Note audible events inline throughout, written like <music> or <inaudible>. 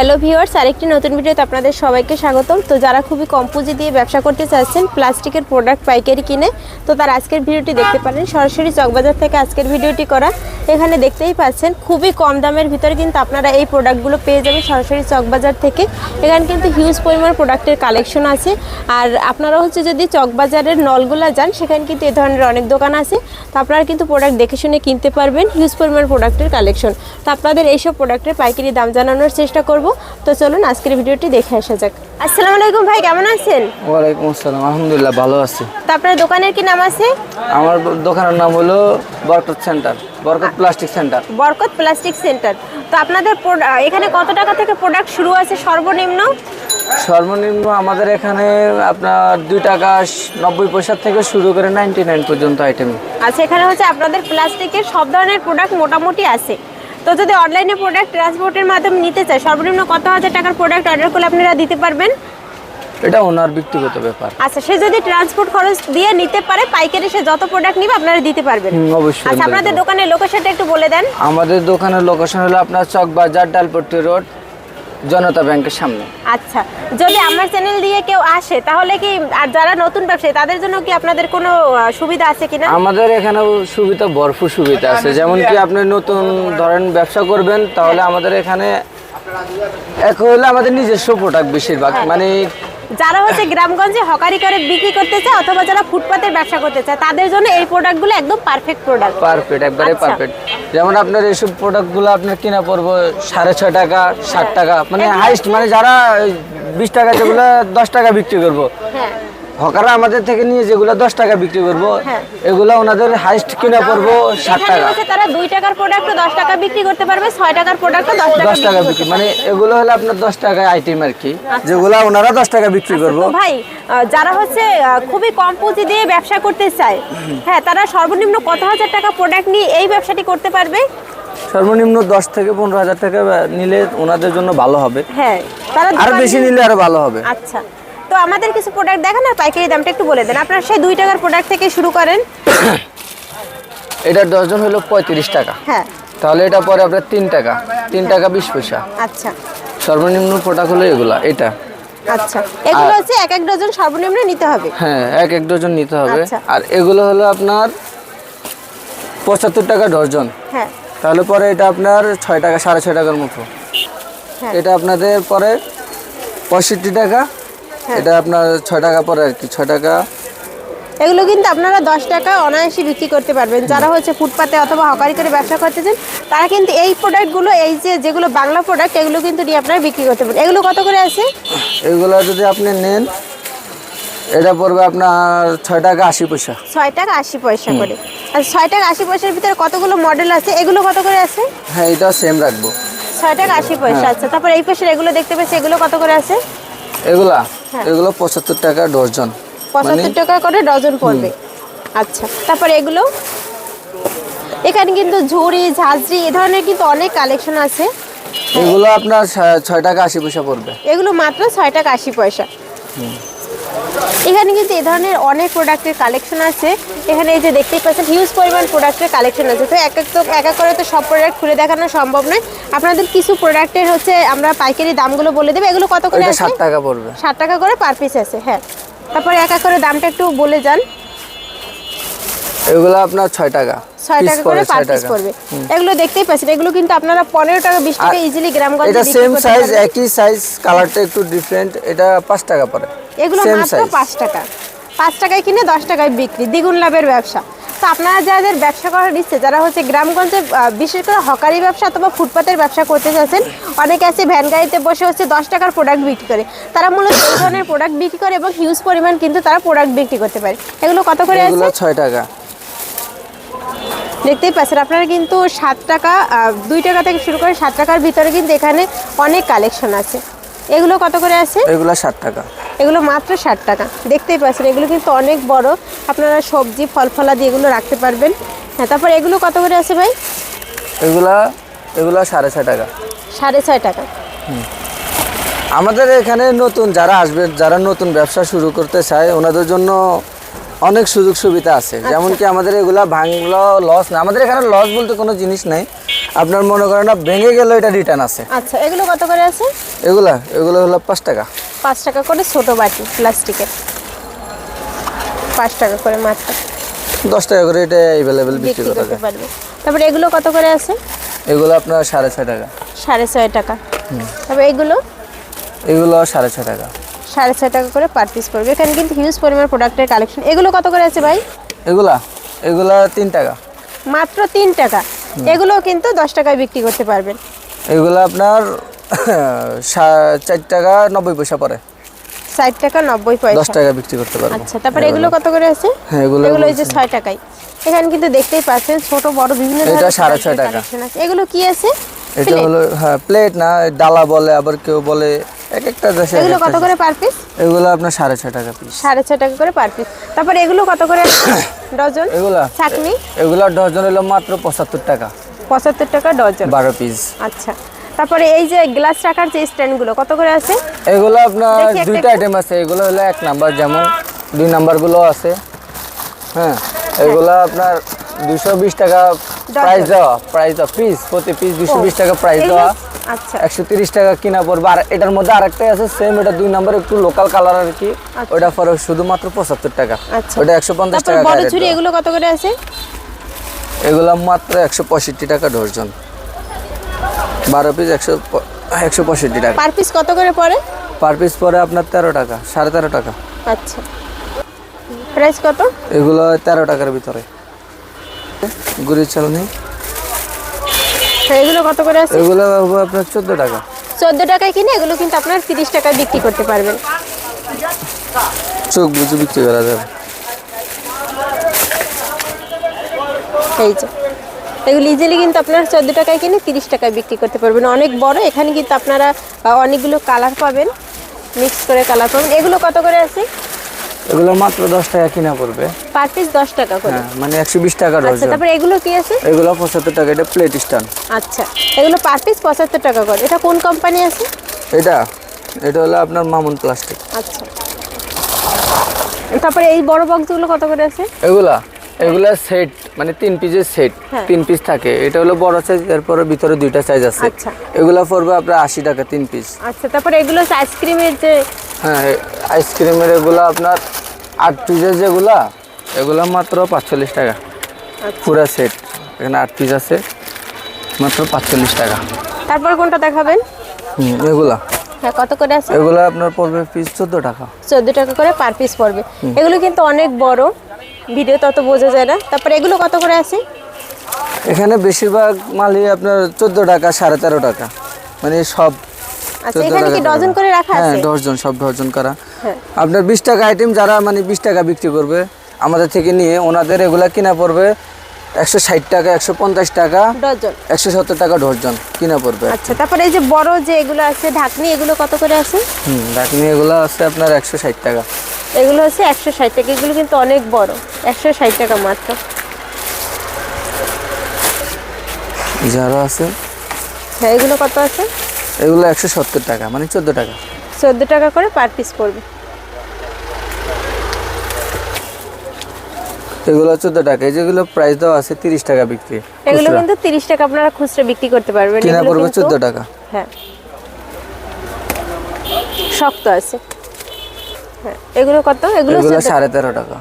Hello viewers, আরেকটি নতুন ভিডিওতে আপনাদের সবাইকে স্বাগতম। তো যারা খুবই কম পুঁজি দিয়ে ব্যবসা করতে চাচ্ছেন, প্লাস্টিকের প্রোডাক্ট পাইকারি কিনে, তো তার আজকের ভিডিওটি দেখতে পারেন। সরাসরি চকবাজার থেকে আজকের ভিডিওটি করা। এখানে দেখতেই পাচ্ছেন, খুবই কম দামের ভিতরে কিন্তু আপনারা এই প্রোডাক্টগুলো পেয়ে যাবেন সরাসরি চকবাজার থেকে। এখানে কিন্তু হিউজ পরিমাণ প্রোডাক্টের কালেকশন আছে। আর আপনারা হচ্ছে যদি চকবাজারের নলগুলা যান, সেখানে কিন্তু এ ধরনের অনেক দোকান আছে। তো আপনারা কিন্তু প্রোডাক্ট দেখে শুনে কিনতে পারবেন হিউজ পরিমাণ প্রোডাক্টের কালেকশন তো আপনাদের এইসব প্রোডাক্টের পাইকারি দাম জানানোর চেষ্টা করব। তো চলুন আজকের ভিডিওটি দেখে আসা যাক। আসসালামু আলাইকুম ভাই কেমন আছেন? ওয়ালাইকুম আসসালাম আলহামদুলিল্লাহ ভালো আছি। তো আপনার দোকানের কি নাম আছে? আমার দোকানের নাম হলো Barkat centre Barkat plastic centre. Barkat plastic centre. তো আপনাদের এখানে কত টাকা থেকে প্রোডাক্ট শুরু আছে সর্বনিম্ন? সর্বনিম্ন আমাদের এখানে আপনার দুই টাকা নব্বই পয়সা থেকে শুরু করে নাইনটি নাইন পর্যন্ত আইটেম আচ্ছা এখানে হচ্ছে আপনাদের প্লাস্টিকের সব ধরনের প্রোডাক্ট মোটামুটি আছে। তো যদি অনলাইনে প্রোডাক্ট ট্রান্সপোর্টের মাধ্যমে নিতে চায় সর্বনিম্ন কত হাজার টাকার প্রোডাক্ট অর্ডার করলে আপনারা দিতে পারবেন? এটা ওনার ব্যক্তিগত ব্যাপার। আচ্ছা সে যদি ট্রান্সপোর্ট খরচ দিয়ে নিতে পারে পাইকারি সে যত প্রোডাক্ট নিবে আপনারা দিতে পারবেন। অবশ্যই আচ্ছা আপনাদের দোকানের লোকেশনটা একটু বলে দেন। আমাদের দোকানের লোকেশন হলো আপনার চক বাজার ডালপট্টি রোড জনতা ব্যাংকের সামনে। আচ্ছা যদি আমার চ্যানেল দিয়ে কেউ আসে তাহলে কি আর যারা নতুন ব্যবসায়ী তাদের জন্য কি আপনাদের কোনো সুবিধা আছে কিনা? আমাদের এখানে সুবিধা ভরপুর সুবিধা আছে। যেমন কি আপনি নতুন ধরেন ব্যবসা করবেন তাহলে আমাদের এখানে এক হলে আমাদের নিজস্ব প্রোডাক্ট বেশিরভাগ। মানে যারা হচ্ছে গ্রামগঞ্জে হকারি করে বিক্রি করতে চায় অথবা যারা ফুটপাতের ব্যবসা করতে চায় তাদের জন্য এই প্রোডাক্টগুলো একদম পারফেক্ট প্রোডাক্ট পারফেক্ট একবারে আচ্ছা। পারফেক্ট যেমন আপনার এইসব প্রোডাক্টগুলো আপনার কিনা পড়ব সাড়ে ছয় টাকা ষাট টাকা। মানে হাইস্ট মানে যারা বিশ টাকা যেগুলো দশ টাকা বিক্রি করব হ্যাঁ। হকাররা আমাদের থেকে নিয়ে যেগুলো দশ টাকা বিক্রি করব হ্যাঁ। এগুলো ওনাদের হাইস্ট কিনা পড়ব ষাট টাকা। তারা দুই টাকার প্রোডাক্ট দশ টাকা বিক্রি করতে পারবে ছয় টাকার প্রোডাক্ট দশ টাকা বিক্রি মানে এগুলো হলো আপনার দশ টাকা আইটেম আর কি যেগুলো ওনারা দশ টাকা বিক্রি করব। ভাই যারা হচ্ছে খুবই কম পুঁজি দিয়ে ব্যবসা করতে চায় হ্যাঁ তারা সর্বনিম্ন কত হাজার টাকা প্রোডাক্ট নিয়ে এই ব্যবসাটি করতে পারবে? সর্বনিম্ন দশ থেকে পনেরো হাজার টাকা নিলে ওনাদের জন্য ভালো হবে। হ্যাঁ তারা আরও বেশি নিলে আরও ভালো হবে। আচ্ছা তো আমাদের কিছু প্রোডাক্ট দেখান আর পাইকারি দামটা একটু বলে দেন। আপনারা সেই দুই টাকার প্রোডাক্ট থেকে শুরু করেন। <coughs> এটা ডজন হলো পঁয়ত্রিশ টাকা। হ্যাঁ। তাহলে এটা পরে আপনার তিন টাকা। তিন টাকা বিশ পয়সা। আচ্ছা। সর্বনিম্ন প্রোডাক্ট হলো এগুলা এটা। আচ্ছা। এগুলো হচ্ছে এক এক ডজন সর্বনিম্ন নিতে হবে। হ্যাঁ এক এক ডজন নিতে হবে। আচ্ছা। আর এগুলো হলো আপনার পঁচাত্তর টাকা ডজন হ্যাঁ। তাহলে পরে এটা আপনার ছয় টাকা সাড়ে ছয় টাকার মতো। হ্যাঁ। এটা আপনাদের পরে পঁয়ষট্টি টাকা। এটা আপনার ছয় টাকা পরে আর কি ছয় টাকা। এগুলো কিন্তু আপনারা দশ টাকা অনায়াসে বিক্রি করতে পারবেন। যারা হচ্ছে ফুটপাতে অথবা হকারি করে ব্যবসা করতেছেন তারা কিন্তু এই প্রোডাক্টগুলো এই যে যেগুলো বাংলা প্রোডাক্ট এগুলো কিন্তু নিয়ে আপনারা বিক্রি করতে পারেন এগুলো কত করে আছে? এগুলো যদি আপনি নেন এটা পড়বে আপনার ছয় টাকা আশি পয়সা। ছয় টাকা আশি পয়সা করে। আর ছয় টাকা আশি পয়সার ভিতরে কতগুলো মডেল আছে? এগুলো কত করে আছে? হ্যাঁ এটা সেম রাখব। ছয় টাকা আশি পয়সা আছে তারপর এই পাশের এগুলো দেখতে পাচ্ছি এগুলো কত করে আছে? এগুলা? হ্যাঁ। এগুলো পঁচাত্তর টাকা ডজন। পঁচাত্তর টাকা করে ডজন পড়বে। আচ্ছা তারপর এগুলো? এখানে কিন্তু ঝুড়ি ঝাঁঝরি এ ধরনের কিন্তু অনেক কালেকশন আছে। এগুলো আপনার ছয় টাকা আশি পয়সা পড়বে। এগুলো মাত্র ছয় টাকা আশি পয়সা। এখানে কিন্তু এ ধরনের অনেক প্রোডাক্টের কালেকশন আছে। এখানে এই যে দেখতেই পাচ্ছেন হিউজ পরিমাণ প্রোডাক্টের কালেকশন আছে। তো এক এক তো এক এক করে তো সব প্রোডাক্ট খুলে দেখানো সম্ভব নয়। আপনাদের কিছু প্রোডাক্টের হচ্ছে আমরা পাইকারি দামগুলো বলে দেবো। এগুলো কত করে ষাট টাকা পড়বে। ষাট টাকা করে পার পিস আছে হ্যাঁ। তারপরে এক এক করে দামটা একটু বলে যান। এগুলো আপনার ছয় টাকা। ছয় টাকা করে পার পিস পড়বে। এগুলো দেখতেই পাচ্ছেন এগুলো কিন্তু আপনারা পনেরো টাকা বিশ টাকা ইজিলি গ্রামগঞ্জে এটা সেম সাইজ একই সাইজ কালারটা একটু ডিফারেন্ট এটা পাঁচ টাকা পড়ে। এগুলো মাত্র। পাঁচ টাকা। পাঁচ টাকায় কিনে দশ টাকায় বিক্রি দ্বিগুণ লাভের ব্যবসা। তো আপনারা যাদের ব্যবসা করার ইচ্ছে যারা হচ্ছে গ্রামগঞ্জে বিশেষ করে হকারি ব্যবসা অথবা ফুটপাতের ব্যবসা করতে চাচ্ছেন অনেকে আছে ভ্যান গাড়িতে বসে হচ্ছে দশ টাকার প্রোডাক্ট বিক্রি করে। তারা মূলত এই ধরনের প্রোডাক্ট বিক্রি করে এবং হিউজ পরিমাণ কিন্তু তারা প্রোডাক্ট বিক্রি করতে পারে। এগুলো কত করে আছে? ছয় টাকা। দেখতেই পাচ্ছেন আপনারা কিন্তু সাত টাকা দুই টাকা থেকে শুরু করে সাত টাকার ভিতরে কিন্তু এখানে অনেক কালেকশন আছে। এগুলো কত করে আছে? এগুলো ষাট টাকা। এগুলো মাত্র ষাট টাকা। দেখতেই পাচ্ছেন এগুলো কিন্তু অনেক বড়। আপনারা সবজি ফল ফলাদি এগুলো রাখতে পারবেন। হ্যাঁ তারপর এগুলো কত করে আছে ভাই? এগুলা এগুলো সাড়ে ছয় টাকা। সাড়ে ছয় টাকা। আমাদের এখানে নতুন যারা আসবে যারা নতুন ব্যবসা শুরু করতে চায় ওনাদের জন্য অনেক সুযোগ সুবিধা আছে। যেমন কি আমাদের এগুলা ভাঙলো লস না। আমাদের এখানে লস বলতে কোনো জিনিস নাই। আপনার মনে করেন না ভেঙে গেলে এটা রিটার্ন আছে। আচ্ছা এগুলো কত করে আছে? এগুলা এগুলো হলো পাঁচ টাকা। পাঁচ টাকা করে ছোট বাটি প্লাস্টিকের পাঁচ টাকা করে মাত্র। দশ টাকা করে এটা অ্যাভেলেবেল বিক্রি করতে পারবে। তারপরে এগুলো কত করে আছে? এগুলো আপনার সাড়ে ছয় টাকা। সাড়ে ছয় টাকা। তবে এগুলো? এগুলো সাড়ে ছয় টাকা। সাড়ে ছয় টাকা করে পার পিস পড়বে। এখানে কিন্তু হিউজ পরিমাণ প্রোডাক্টের কালেকশন এগুলো কত করে আছে ভাই? এগুলা? এগুলা তিন টাকা। মাত্র তিন টাকা। এগুলো কিন্তু দশ টাকায় বিক্রি করতে পারবেন। এগুলো আপনার <laughs> চার টাকা নব্বই পয়সা পরে ষাট টাকা নব্বই দশ টাকা বিক্রি করতে পারব। আচ্ছা তারপরে এগুলো। কত করে আছে? হ্যাঁ এগুলো এগুলো এই যে ছয় টাকায়। এখানে কিন্তু দেখতেই পাচ্ছেন ছোট বড় বিভিন্ন এটা সাড়ে ছয় টাকা। এগুলো কি আছে? এটা হলো হ্যাঁ প্লেট না ডালা বলে আবার কেউ বলে এক একটা দেশে এগুলো কত করে পার পিস এগুলো আপনার সাড়ে ছয় টাকা পিস সাড়ে ছয় টাকা করে পার পিস তারপরে এগুলো কত করে? <coughs> ডজন? এগুলা? চাকনি এগুলা ডজন হলো মাত্র পঁচাত্তর টাকা। পঁচাত্তর টাকা ডজন। বারো পিস আচ্ছা। তারপরে এই যে গ্লাস রাখার যে স্ট্যান্ডগুলো কত করে আছে? এগুলো আপনার দুইটা আইটেম আছে। এগুলো হলো এক নাম্বার যেমন দুই নাম্বারগুলো আছে। হ্যাঁ এগুলো আপনার দুশো বিশ টাকা প্রাইস দেওয়া প্রাইস দেওয়া। পিস প্রতি পিস দুশো বিশ টাকা প্রাইস দেওয়া। আচ্ছা। একশো তিরিশ টাকা কিনা পড়বে। আর এটার মধ্যে আরেকটাই আছে সেম এটা দুই নাম্বার একটু লোকাল কালার আর কি। আচ্ছা। ওটা পরে শুধুমাত্র পঁচাত্তর টাকা। আচ্ছা। ওটা একশো পঞ্চাশ তারপর টাকা বড় দেওয়া। এগুলো কত করে আছে? এগুলো মাত্র একশো পঁয়ষট্টি টাকা ডর্জন বারো পিস একশো প- একশো পঁয়ষট্টি টাকা। পার পিস কত করে পড়ে? পার পিস পরে আপনার তেরো টাকা সাড়ে তেরো টাকা। আচ্ছা। প্রাইস কত? এগুলো তেরো টাকার ভিতরে। গুড়ির চালনি। হ্যাঁ, এগুলো কত করে আছে? এগুলো আপনার চোদ্দ টাকা। চোদ্দ টাকায় কিনে এগুলো কিন্তু আপনার তিরিশ টাকায় বিক্রি করতে পারবেন। চোখ বুঝে বিক্রি করা যাবে। এই যে এগুলো ইজিলি কিন্তু আপনারা চোদ্দ টাকায় কিনে তিরিশ টাকায় বিক্রি করতে পারবেন। অনেক বড় এখানে কিন্তু আপনারা অনেকগুলো কালার পাবেন মিক্স করে কালার পাবেন। এগুলো কত করে আছে? এগুলো মাত্র দশ টাকা কিনা পড়বে। পার পিস দশ টাকা করে। হ্যাঁ মানে 120 টাকা রোজ আচ্ছা তারপর এগুলো কি আছে? এগুলো পঁচাত্তর টাকা এটা প্লেট স্ট্যান্ড আচ্ছা এগুলো পার পিস পঁচাত্তর টাকা করে। এটা কোন কোম্পানি আছে? এটা এটা হলো আপনার মামুন প্লাস্টিক আচ্ছা। তারপরে এই বড় বক্সগুলো কত করে আছে? এগুলা? এগুলা সেট মানে তিন পিসের সেট হ্যাঁ। তিন পিস থাকে। এটা হলো বড় সাইজ এরপরে ভিতরে দুইটা সাইজ আছে। আচ্ছা। এগুলা পড়বে আপনার আশি টাকা তিন পিস আচ্ছা তারপরে এগুলো আইসক্রিমের যে হ্যাঁ আইসক্রিমের এগুলা আপনার আট পিসের যেগুলা এগুলো মাত্র পাঁচচল্লিশ টাকা। আচ্ছা। পুরা সেট এখানে আট পিস আছে মাত্র পাঁচচল্লিশ টাকা। তারপর কোনটা দেখাবেন? হুম, এগুলা। হ্যাঁ কত করে আছে? এগুলা আপনার পড়বে পিস চোদ্দ টাকা। চোদ্দ টাকা করে পার পিস পড়বে। এগুলো কিন্তু অনেক বড়। ভিডিও তত বোঝা যায় না। তারপরে এগুলো কত করে আছে? এখানে বেশিরভাগ মালই আপনার চোদ্দ টাকা সাড়ে তেরো টাকা। মানে সব আচ্ছা এখানে কি ডজন করে রাখা হ্যাঁ আছে? ডজন সব ডজন করা। হ্যাঁ। আপনার বিশ টাকা আইটেম যারা মানে বিশ টাকা বিক্রি করবে আমাদের থেকে নিয়ে ওনাদের এগুলা কিনা পড়বে একশো ষাট টাকা একশো পঞ্চাশ টাকা ডজন? একশো সত্তর টাকা ডজন কিনা পড়বে আচ্ছা তারপরে এই যে বড় যে এগুলো আছে ঢাকনি এগুলো কত করে আছে? হুম ডাকনি এগুলো আছে আপনার একশো ষাট টাকা। এগুলো হচ্ছে একশো ষাট টাকা। এগুলো কিন্তু অনেক বড় একশো ষাট টাকা মাত্র। যারা আছে? হ্যাঁ এগুলো কত আছে? এগুলো একশো সত্তর টাকা মানে চোদ্দ টাকা। চোদ্দ টাকা করে পার পিস পড়বে। এগুলো চোদ্দ টাকা এই যেগুলো প্রাইস দেওয়া আছে তিরিশ টাকা বিক্রি। এগুলো কিন্তু তিরিশ টাকা আপনারা খুচরা বিক্রি করতে পারবেন। কিনা পড়বে চোদ্দ টাকা। হ্যাঁ। শক্ত আছে। এগুলো কত? এগুলো এগুলো সাড়ে তেরো টাকা।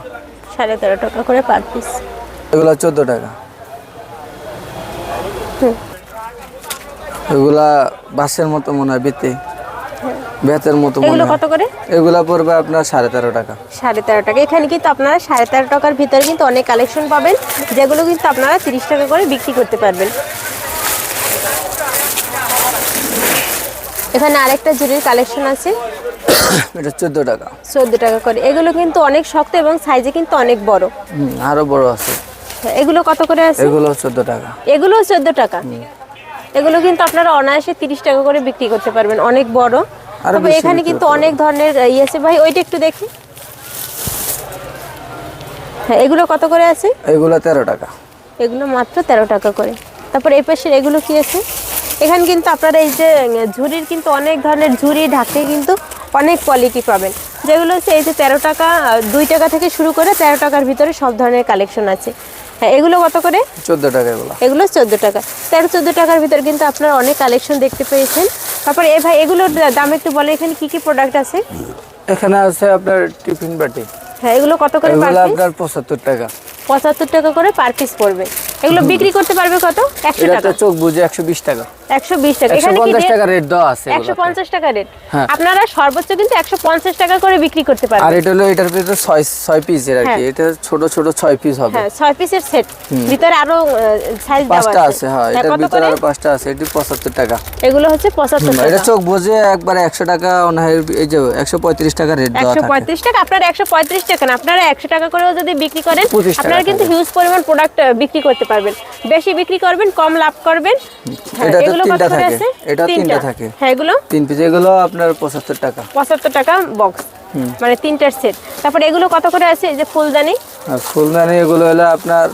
সাড়ে তেরো টাকা করে পার পিস এগুলো চোদ্দ টাকা। এগুলা বাসের মতো মনে হয় বেতে। বেতের মতো মনে এগুলো কত করে? এগুলা পড়বে আপনার সাড়ে তেরো টাকা। সাড়ে তেরো টাকা। এখানে কিন্তু আপনারা সাড়ে তেরো টাকার ভিতরে কিন্তু অনেক কালেকশন পাবেন যেগুলো কিন্তু আপনারা তিরিশ টাকা করে বিক্রি করতে পারবেন। এখানে আরেকটা জুড়ির কালেকশন আছে। এটা চোদ্দ টাকা। চোদ্দ টাকা করে। এগুলো কিন্তু অনেক শক্ত এবং সাইজে কিন্তু অনেক বড়। হুম, আরও বড় আছে। এগুলো কত করে আছে? এগুলো চোদ্দ টাকা। এগুলো চোদ্দ টাকা। এগুলো কিন্তু আপনারা অনায়াসে তিরিশ টাকা করে বিক্রি করতে পারবেন অনেক বড়। তবে এখানে কিন্তু অনেক ধরনের ইয়ে আছে। ভাই ওইটা একটু দেখি। হ্যাঁ এগুলো কত করে আছে? এগুলো তেরো টাকা। এগুলো মাত্র তেরো টাকা করে। তারপর এই পাশের এগুলো কি আছে? এখানে কিন্তু আপনারা এই যে ঝুড়ির কিন্তু অনেক ধরনের ঝুড়ি ঢাকে কিন্তু অনেক কোয়ালিটি পাবেন। যেগুলো হচ্ছে এই যে তেরো টাকা দুই টাকা থেকে শুরু করে তেরো টাকার ভিতরে সব ধরনের কালেকশন আছে। হ্যাঁ এগুলো কত করে? চোদ্দ টাকা এগুলো। এগুলো চোদ্দ টাকা। তেরো চোদ্দ টাকার ভিতরে কিন্তু আপনারা অনেক কালেকশন দেখতে পেয়েছেন। তারপরে এ ভাই এগুলোর দাম একটু বলে এখানে কি কি প্রোডাক্ট আছে? এখানে আছে আপনার টিফিন বাটি। হ্যাঁ এগুলো কত করে এগুলো আপনার পঁচাত্তর টাকা। পঁচাত্তর টাকা করে পার পিস পড়বে। এগুলো বিক্রি করতে পারবে কত? একশো টাকা। চোখ বুঝে একশো বিশ টাকা। একশো টাকা। এখানে কি? টাকা রেট দেওয়া আছে একশো এগুলোতে। পঞ্চাশ টাকা রেট। আপনারা সর্বোচ্চ কিন্তু একশো পঞ্চাশ টাকা করে বিক্রি করতে আর এটা হলো এটার ভিতরে ছয় ছয় পিসের আর কি। এটা ছোট ছোট ছয় পিস হবে। হ্যাঁ ছয় পিসের সেট ভিতরে আরও সাইজ দেওয়া পাঁচটা আছে। আছে হ্যাঁ এটার ভিতরে আরও পাঁচটা আছে এটি পঁচাত্তর টাকা। এগুলো হচ্ছে পঁচাত্তর হুম, এটা চোখ বুঝে একবারে একশো টাকা ওনার এই যে একশো পঁয়ত্রিশ টাকা রেট দেওয়া থাকে। পঁয়ত্রিশ টাকা আপনারা একশো পঁয়ত্রিশ টাকা না আপনারা একশো টাকা করেও যদি বিক্রি করেন 25 টাকা আপনারা কিন্তু হিউজ পরিমাণ প্রোডাক্ট বিক্রি করতে পারবেন। বেশি বিক্রি করবেন কম লাভ করবেন। তিনটা থাকে। আছে? এটা তিনটা থাকে। হ্যাঁ এগুলো? তিন পিস এগুলো আপনার পঁচাত্তর টাকা। পঁচাত্তর টাকা বক্স মানে তিনটার সেট তারপরে এগুলো কত করে আছে? এই যে ফুলদানি। আর ফুলদানি এগুলো হলো আপনার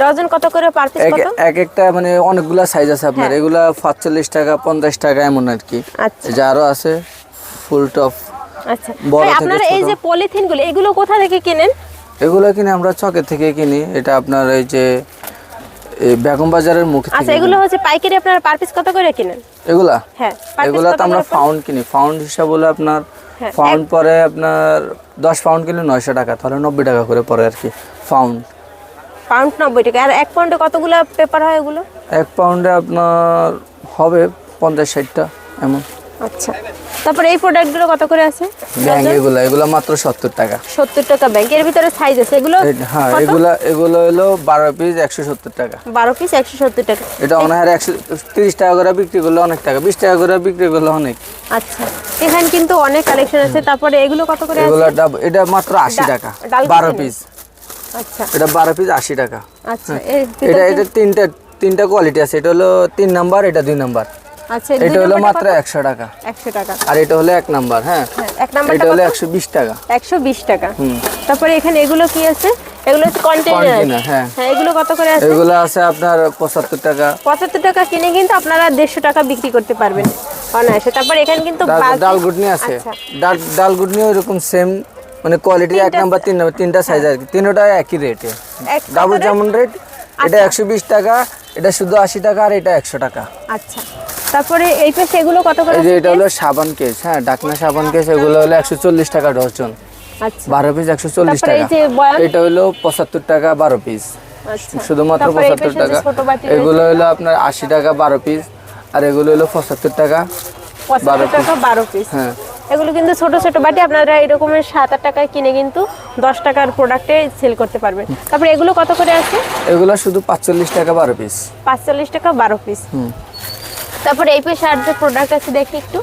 ডজন কত করে পার পিস কত? এক একটা মানে অনেকগুলা সাইজ আছে আপনার। হ্যাঁ। এগুলা পাঁচচল্লিশ টাকা পঞ্চাশ টাকা এমন আর কি। আচ্ছা। আরও আছে ফুল টপ। আচ্ছা। আপনারা এই যে পলিথিনগুলো এগুলো কোথা থেকে কেনেন? এগুলো কিনে আমরা চকের থেকে কিনি। এটা আপনার এই যে এই বেগম বাজারের মুখে আচ্ছা এগুলো হচ্ছে পাইকারি আপনারা পার পিস কত করে কিনেন? এগুলা? হ্যাঁ এগুলা তো আমরা ফাউন্ড কিনি। ফাউন্ড হিসাব হলে আপনার হ্যাঁ, ফাউন্ড পরে আপনার দশ পাউন্ড কিনলে নয়শো টাকা তাহলে নব্বই টাকা করে পড়ে আর কি ফাউন্ড পাউন্ড নব্বই টাকা। আর এক পাউন্ডে কতগুলো পেপার হয় এগুলো? এক পাউন্ডে আপনার হবে পঞ্চাশ ষাটটা এমন। আচ্ছা। তারপরে এই প্রোডাক্টগুলো কত করে আছে? ব্যাংক এগুলো এগুলো মাত্র সত্তর টাকা। সত্তর টাকা ব্যাংক এর ভিতরে সাইজ আছে। এগুলো হ্যাঁ? এগুলা এগুলো হলো বারো পিস একশো সত্তর টাকা। বারো পিস একশো সত্তর টাকা। এটা অনাহারে একশো তিরিশ টাকা করে বিক্রি করলে অনেক টাকা বিশ টাকা করে বিক্রি করলে অনেক। আচ্ছা। এখানে কিন্তু অনেক কালেকশন আছে। তারপরে এগুলো কত করে আছে? এগুলো এটা মাত্র আশি ডা- টাকা। ডাল বারো কিনে? পিস আচ্ছা। এটা বারো পিস আশি টাকা। আচ্ছা। হ্যাঁ। এটা এটা তিনটা তিনটা কোয়ালিটি আছে। এটা হলো তিন নাম্বার এটা দুই নাম্বার আচ্ছা এটা হলো মাত্র একশো টাকা। একশো টাকা। আর এটা হলো এক নাম্বার হ্যাঁ? হ্যাঁ, এক এটা হলো কত? একশো বিশ টাকা। একশো বিশ টাকা। হুম। তারপরে এখানে এগুলো কি আছে? এগুলো হচ্ছে Container, হ্যাঁ। হ্যাঁ এগুলো কত করে আছে? এগুলো আছে আপনার পঁচাত্তর টাকা। পঁচাত্তর টাকা কিনে কিন্তু আপনারা দেড়শো টাকা বিক্রি করতে পারবেন অনায়াসে। তারপর এখানে কিন্তু ডাল- গুটনি আছে। আচ্ছা। ডাল ডাল গুটনি ওইরকম সেম মানে কোয়ালিটি এক নাম্বার তিন নাম্বার তিনটা সাইজ আর কি। তিনটা একই রেটে ডাবল যেমন রেট এটা আচ্ছা। একশো বিশ টাকা এটা শুধু আশি টাকা আর এটা একশো টাকা। আচ্ছা। তারপরে এই পাশে এগুলো কত করে এই যে এটা হলো সাবান কেস হ্যাঁ ডাকনা সাবান কেস এগুলো হলো একশো চল্লিশ টাকা ডজন। আচ্ছা। বারো পিস একশো চল্লিশ টাকা। এটা হলো পঁচাত্তর টাকা বারো পিস। আচ্ছা। শুধুমাত্র পঁচাত্তর টাকা। এগুলো হলো আপনার আশি টাকা বারো পিস আর এগুলো হলো পঁচাত্তর টাকা। বারো টাকা বারো পিস। হ্যাঁ। এগুলো কিন্তু ছোট ছোট বাটি আপনারা এরকমের সাত আট টাকায় কিনে কিন্তু দশ টাকার প্রোডাক্টে সেল করতে পারবেন। তারপরে এগুলো কত করে আছে? এগুলো শুধু পাঁচচল্লিশ টাকা বারো পিস পাঁচচল্লিশ টাকা বারো পিস। তারপরে এই পেশে আর যে প্রোডাক্ট আছে দেখি একটু।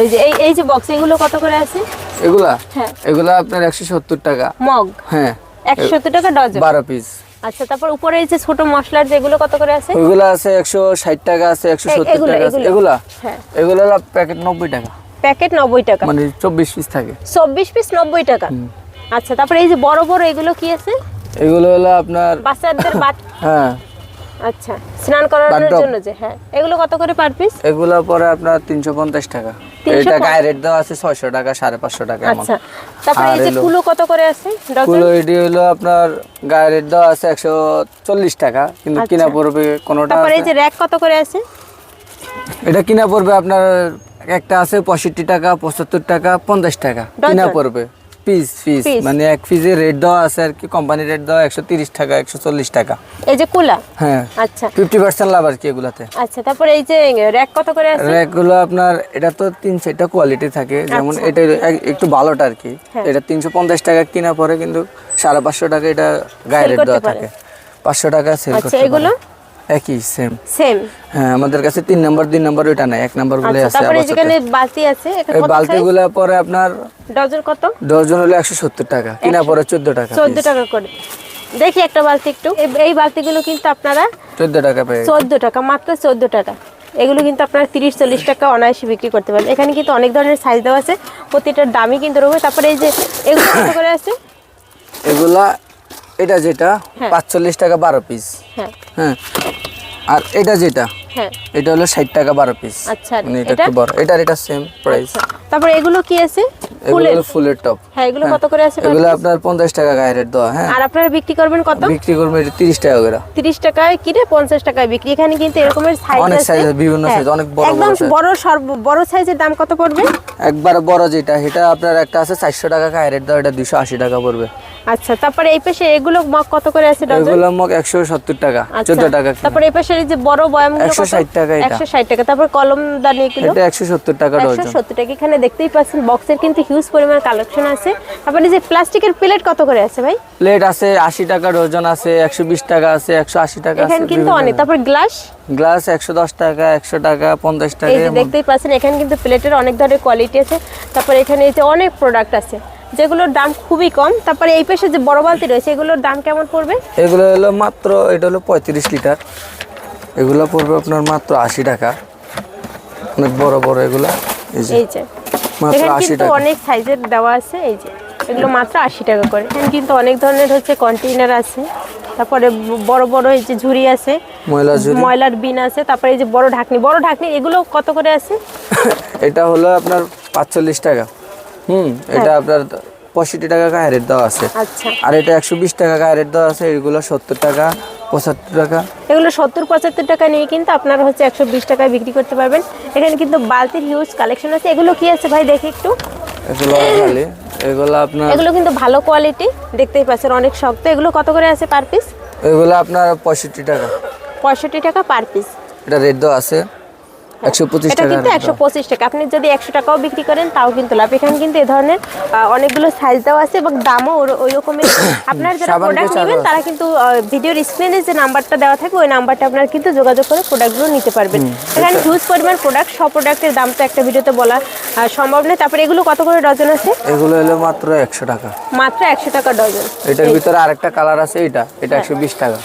এই যে এই এই যে বক্স এগুলো কত করে আছে? এগুলা? হ্যাঁ। এগুলো আপনার একশো সত্তর টাকা। মগ? হ্যাঁ। একশো সত্তর টাকা ডজন? বারো পিস আচ্ছা তারপর উপরে এই যে ছোট মশলার যেগুলো কত করে আছে? ওইগুলো আছে একশো ষাট টাকা আছে একশো সত্তর টাকা আছে। এগুলা। হ্যাঁ। এগুলো প্যাকেট নব্বই টাকা। প্যাকেট নব্বই টাকা। মানে চব্বিশ পিস থাকে। চব্বিশ পিস নব্বই টাকা। আচ্ছা তারপরে এই যে বড় বড় এগুলো কি আছে? এগুলো হলো আপনার বাচ্চাদের <coughs> বাট হ্যাঁ। আচ্ছা স্নান করানোর জন্য যে হ্যাঁ। এগুলো কত করে পার পিস এগুলো পরে আপনার তিনশো পঞ্চাশ টাকা। এটা গায়ে রেট দেওয়া আছে ছয়শো টাকা সাড়ে পাঁচশো টাকা এমন। আচ্ছা তারপরে এই যে কুলো কত করে আছে কুলো এটি হলো আপনার গায়ে রেট দেওয়া আছে একশো চল্লিশ টাকা কিন্তু আচ্ছা। কিনা পড়বে কোনোটা তারপরে এই যে র্যাক কত করে আছে? এটা কিনা পড়বে আপনার একটা আছে পঁয়ষট্টি টাকা পঁচাত্তর টাকা পঞ্চাশ টাকা। কিনা পড়বে? পিস পিস মানে এক পিসের রেট দেওয়া আছে আর কি কোম্পানি রেট দেওয়া একশো তিরিশ টাকা একশো চল্লিশ টাকা। এই যে কুলা? হ্যাঁ। আচ্ছা। ফিফটি পার্সেন্ট লাভ আর কি এগুলাতে। আচ্ছা তারপরে এই যে র্যাক কত করে আছে? র্যাকগুলো আপনার এটা তো তিন চারটা কোয়ালিটি থাকে। যেমন আচ্ছা। এটা একটু ভালোটা আর কি। হ্যাঁ। এটা তিনশো পঞ্চাশ টাকা কিনা পরে কিন্তু সাড়ে পাঁচশো টাকা এটা গায়ে রেট দেওয়া থাকে। পাঁচশো টাকা সেল আচ্ছা, করতে এগুলো? একই সেম সেম হ্যাঁ আমাদের কাছে তিন নম্বর দুই নম্বর ওইটা নাই এক নম্বরগুলো আচ্ছা আছে তারপরে যেখানে বালতি আছে এই বালতিগুলো পরে আপনার ডজন কত? ডজন হলো একশো সত্তর টাকা কিনা পরে চোদ্দ টাকা চোদ্দ টাকা করে। দেখি একটা বালতি একটু। এই- বালতিগুলো কিন্তু আপনারা চোদ্দ টাকা পেয়ে চোদ্দ টাকা মাত্র চোদ্দ টাকা। এগুলো কিন্তু আপনারা তিরিশ চল্লিশ টাকা অনায়াসে বিক্রি করতে পারবেন। এখানে কিন্তু অনেক ধরনের সাইজ দেওয়া আছে প্রতিটার দামই কিন্তু রয়েছে। তারপরে এই যে এগুলো কত করে আছে? এগুলা এটা যেটা হ্যাঁ। পাঁচচল্লিশ টাকা বারো পিস হ্যাঁ। হ্যাঁ। আর এটা যেটা? হ্যাঁ। এটা হলো ষাট টাকা বারো পিস আচ্ছা, মানে এটা এটা? একটু বড়। এটার এটা সেম প্রাইস আচ্ছা তারপরে এগুলো কি আছে? ফুলের? ফুলের টপ হ্যাঁ এগুলো কত করে আছে এগুলো আপনার পঞ্চাশ টাকা গায়ে রেট দেওয়া হ্যাঁ। আর আপনারা বিক্রি করবেন কত? বিক্রি করবে এটা তিরিশ টাকা করে। তিরিশ টাকায় কিনে পঞ্চাশ টাকায় বিক্রি। এখানে কিন্তু এরকমের সাইজ অনেক আছে। আছে, বিভিন্ন হ্যাঁ, size, অনেক বড় একদম বড় সর্ব বড় সাইজের দাম কত পড়বে? একবার বড় যেটা সেটা আপনার একটা আছে চারশো টাকা গায়ে রেট দেওয়া এটা দুশো আশি টাকা পড়বে। আচ্ছা তারপরে এই পাশে এগুলো মগ কত করে আছে ডজন এগুলো মগ একশো সত্তর টাকা আচ্ছা চোদ্দ টাকা। তারপরে এই পাশে এই যে বড় বয়ামগুলো 160 টাকা এটা। একশো ষাট টাকা। তারপর কলম দানি এগুলো? এটা একশো সত্তর টাকা ডজন। সত্তর টাকা। এখানে দেখতেই পাচ্ছেন বক্সের কিন্তু হিউজ পরিমাণ কালেকশন আছে। তারপরে এই যে প্লাস্টিকের প্লেট কত করে আছে ভাই? প্লেট আছে আশি টাকা ডজন আছে একশো বিশ টাকা আছে একশো আশি টাকা আছে এখানে কিন্তু অনেক। তারপর গ্লাস গ্লাস একশো দশ টাকা একশো টাকা পঞ্চাশ টাকা এই যে দেখতেই পাচ্ছেন এখানে কিন্তু প্লেটের অনেক ধরনের কোয়ালিটি আছে। তারপরে এখানে এই যে অনেক প্রোডাক্ট আছে। যেগুলোর দাম খুবই কম। তারপরে এই পাশে যে বড় বালতি রয়েছে এগুলোর দাম কেমন পড়বে? এগুলো হলো মাত্র এটা হলো পঁয়ত্রিশ লিটার। এগুলো পড়বে আপনার মাত্র আশি টাকা। অনেক বড় বড় এগুলো। এই যে মাত্র আশি টাকা। অনেক সাইজের দেওয়া আছে এই যে। এগুলো মাত্র আশি টাকা করে। এখানে কিন্তু অনেক ধরনের হচ্ছে কন্টেইনার আছে। তারপরে বড় বড় এই যে ঝুড়ি আছে। ময়লা ঝুড়ি। ময়লার বিন আছে। তারপরে এই যে বড় ঢাকনি। বড় ঢাকনি এগুলো কত করে আছে? <laughs> এটা হলো আপনার পাঁচচল্লিশ টাকা। হুম এটা আপনার পঁয়ষট্টি টাকা গায়ে রেট দেওয়া আছে। আচ্ছা। আর এটা একশো বিশ টাকা গায়ে রেট দেওয়া আছে এগুলো সত্তর টাকা পঁচাত্তর টাকা। এগুলো সত্তর পঁচাত্তর টাকা নিয়ে কিন্তু আপনারা হচ্ছে একশো বিশ টাকায় বিক্রি করতে পারবেন। এখানে কিন্তু বালতির হিউজ কালেকশন আছে। এগুলো কি আছে ভাই দেখি একটু? এগুলো খালি। এগুলো আপনার এগুলো কিন্তু ভালো কোয়ালিটি দেখতেই পাচ্ছেন অনেক শক্ত। এগুলো কত করে আছে পার পিস এগুলো আপনার পঁয়ষট্টি টাকা। পঁয়ষট্টি টাকা পার পিস এটা রেট দেওয়া আছে। একশো পঁচিশ এটা কিন্তু rate একশো দেওয়া। পঁচিশ টাকা। আপনি যদি একশো টাকাও বিক্রি করেন তাও কিন্তু লাভ। এখানে কিন্তু এ ধরনের অনেকগুলো সাইজ দেওয়া আছে এবং দামও ওই রকমের <coughs> আপনার যারা প্রোডাক্ট নেবেন তারা কিন্তু ভিডিওর স্ক্রিনে যে নাম্বারটা দেওয়া থাকে ওই নাম্বারটা আপনারা কিন্তু যোগাযোগ করে প্রোডাক্টগুলো নিতে পারবেন। এখানে হিউজ পরিমাণ প্রোডাক্ট সব প্রোডাক্টের দাম তো একটা ভিডিওতে বলা সম্ভব নয়। তারপরে এগুলো কত করে ডজন আছে? এগুলো হলো মাত্র একশো টাকা। মাত্র একশো টাকা ডজন। এটার ভিতরে আরেকটা কালার আছে এটা। এটা একশো বিশ টাকা।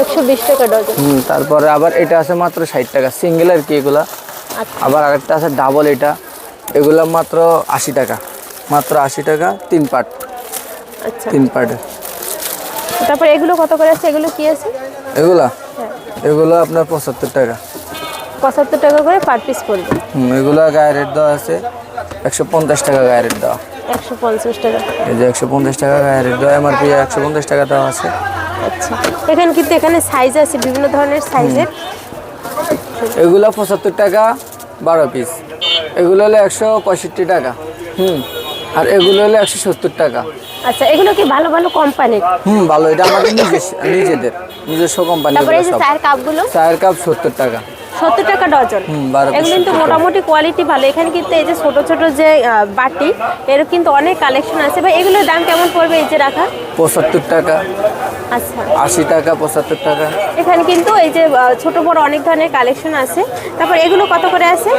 একশো বিশ টাকা ডজন। হুম তারপরে আবার এটা আছে মাত্র ষাট টাকা। সিঙ্গেল আর কি এগুলা। আচ্ছা। আবার আরেকটা আছে ডাবল এটা। এগুলা মাত্র আশি টাকা। মাত্র আশি টাকা তিন পার্ট। আচ্ছা। তিন পার্টের তারপরে এগুলো কত করে আছে? এগুলো কি আছে? এগুলা? হ্যাঁ। এগুলো আপনার পঁচাত্তর টাকা। পঁচাত্তর টাকা করে পার পিস পড়বে। হুম এগুলা গায়ে রেট দেওয়া আছে। একশো পঞ্চাশ টাকা গায়ে রেট দেওয়া। একশো পঞ্চাশ টাকা। এই যে একশো পঞ্চাশ টাকা গায়ে রেট দেওয়া এমআরপি একশো পঞ্চাশ টাকা দেওয়া আছে। আচ্ছা। এখানে কিন্তু এখানে সাইজ আছে বিভিন্ন ধরনের সাইজের এগুলো পঁচাত্তর টাকা বারো পিস এগুলো হলো একশো পঁয়ষট্টি টাকা। হুম। আর এগুলো হলো একশো সত্তর টাকা। আচ্ছা এগুলো কি ভালো ভালো কোম্পানির হুম ভালো। এটা আমাদের নিজস্ব নিজেদের নিজস্ব কোম্পানি তারপরে এই যে চায়ের কাপগুলো? চায়ের কাপ সত্তর টাকা। সত্তর টাকা ডজন। এগুলো কিন্তু মোটামুটি কোয়ালিটি ভালো। এখানে কিন্তু এই যে ছোট ছোট যে বাটি এর কিন্তু অনেক কালেকশন আছে। ভাই এগুলোর দাম কেমন পড়বে এই যে রাখা? পঁচাত্তর টাকা। আচ্ছা। আশি টাকা পঁচাত্তর টাকা। এখানে কিন্তু এই যে ছোট বড় অনেক ধরনের কালেকশন আছে। তারপর এগুলো কত করে আছে?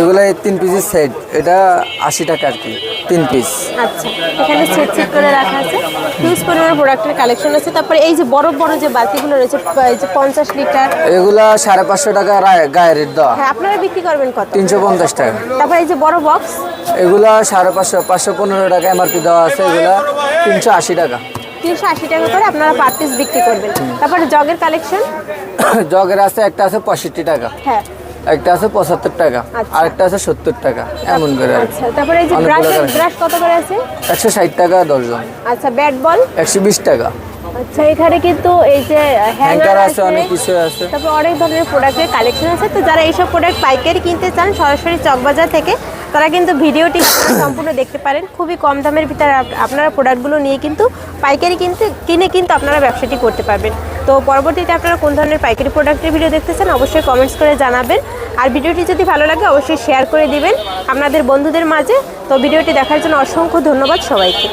এগুলো তিন পিসের সেট এটা আশি টাকা আর কি তিন পিস আচ্ছা। এখানে সেট সেট করে রাখা আছে। হিউজ পরিমাণ প্রোডাক্টের কালেকশন আছে। তারপরে এই যে বড় বড় যে বালতিগুলো রয়েছে এই যে পঞ্চাশ লিটার এগুলা সাড়ে পাঁচশো টাকা রা- গায়ে রেট দেওয়া। হ্যাঁ আপনারা বিক্রি করবেন কত? তিনশো পঞ্চাশ টাকা। তারপরে এই যে বড় বক্স এগুলা সাড়ে পাঁচশো পাঁচশো পনেরো টাকা এমআরপি দেওয়া আছে। এগুলা তিনশো আশি টাকা। তিনশো আশি টাকা করে আপনারা পার পিস বিক্রি করবেন। তারপরে জগের কালেকশন জগের আছে একটা আছে পঁয়ষট্টি টাকা। হ্যাঁ। একটা আছে পঁচাত্তর টাকা। আচ্ছা। আরেকটা আছে সত্তর টাকা। এমন করে আর আচ্ছা তারপরে এই যে ব্রাশ। ব্রাশ কত করে আছে? একশো ষাট টাকা দশজন। আচ্ছা ব্যাট বল একশো বিশ টাকা। আচ্ছা এখানে কিন্তু এই যে হ্যাঙ্গার আছে অনেক কিছু আছে। তারপর অনেক ধরনের প্রোডাক্টের কালেকশন আছে। তো যারা এইসব প্রোডাক্ট পাইকারি কিনতে চান সরাসরি চকবাজার থেকে তারা কিন্তু ভিডিওটি <coughs> সম্পূর্ণ দেখতে পারেন। খুবই কম দামের ভিতরে আপ- আপনারা প্রোডাক্টগুলো নিয়ে কিন্তু পাইকারি কিনতে কিনে কিন্তু আপনারা ব্যবসাটি করতে পারবেন। তো পরবর্তীতে আপনারা কোন ধরনের পাইকারি প্রোডাক্টের ভিডিও দেখতে চান অবশ্যই কমেন্টস করে জানাবেন। আর ভিডিওটি যদি ভালো লাগে অবশ্যই শেয়ার করে দিবেন। আপনাদের বন্ধুদের মাঝে। তো ভিডিওটি দেখার জন্য অসংখ্য ধন্যবাদ সবাইকে।